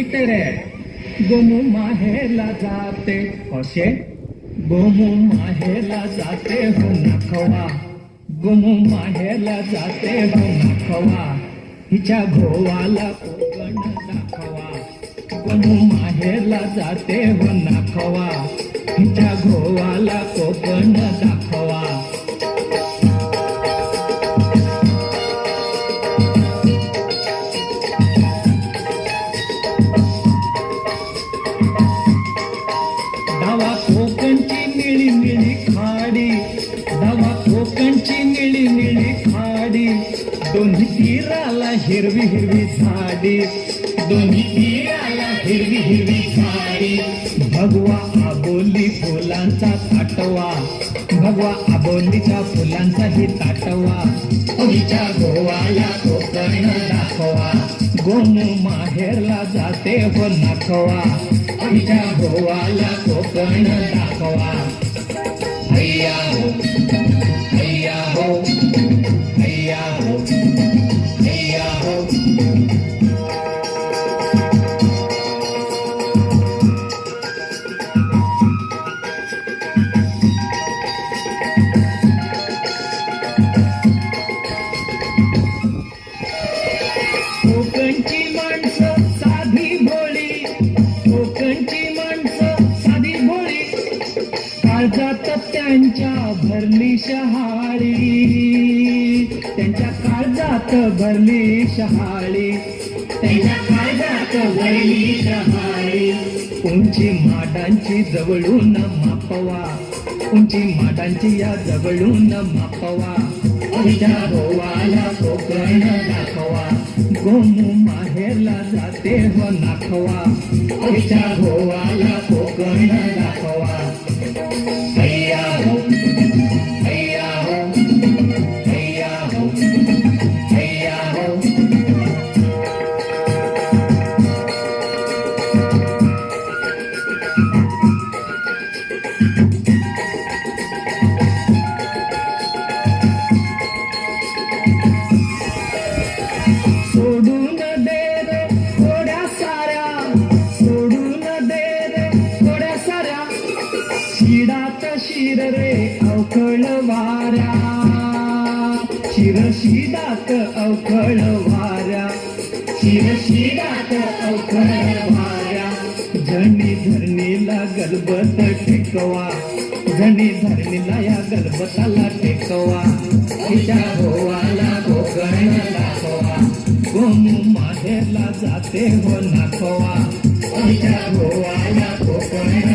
इथे रे गोमू माहेरला जाते कसे गोमू माहेरला जाते हो नाकवा गोमू माहेरला जाते हो नाखवा हिच्या घोवाला कोकण दाखवा गोमू माहेरला जाते हो नाखवा हिच्या घोवाला कोकण दाखवा हिरवी हिरवी झाडी. दोन्ही तीराला हिरवी हिरवी झाडी. भगवा आबोली फुलांचा ताटवा भगवा आबोलीच्या फुलांचा ही ताटवा. ओळीच्या गोवाला कोकण दाखवा. गोमू माहेरला जाते हो नाखवा. आमच्या गोवाला कोकण दाखवा. त्यांच्या भरली शहाळी. त्यांच्या काळजात भरली शहाळी. त्यांच्या काळजात भरली शहाळी. उंची माडांची जवळून मापवा. उंची माडांची या जवळून मापवा. आमच्या गोवाला कोकण दाखवा. गोमू माहेरला जाते हो नाखवा. आमच्या गोवाला शिडात शिर रे अवखळ वाऱ्या. शिर शिडात अवखळ वाऱ्या. शिर शिडात अवखळ वाऱ्या. झणी धरणीला गलबत टेकवा. झणी धरणीला या गलबताला टेकवा. तिच्या गोवाला कोकण दाखवा. गोमू माहेरला जाते हो नाखवा. तिच्या गोवाला कोकण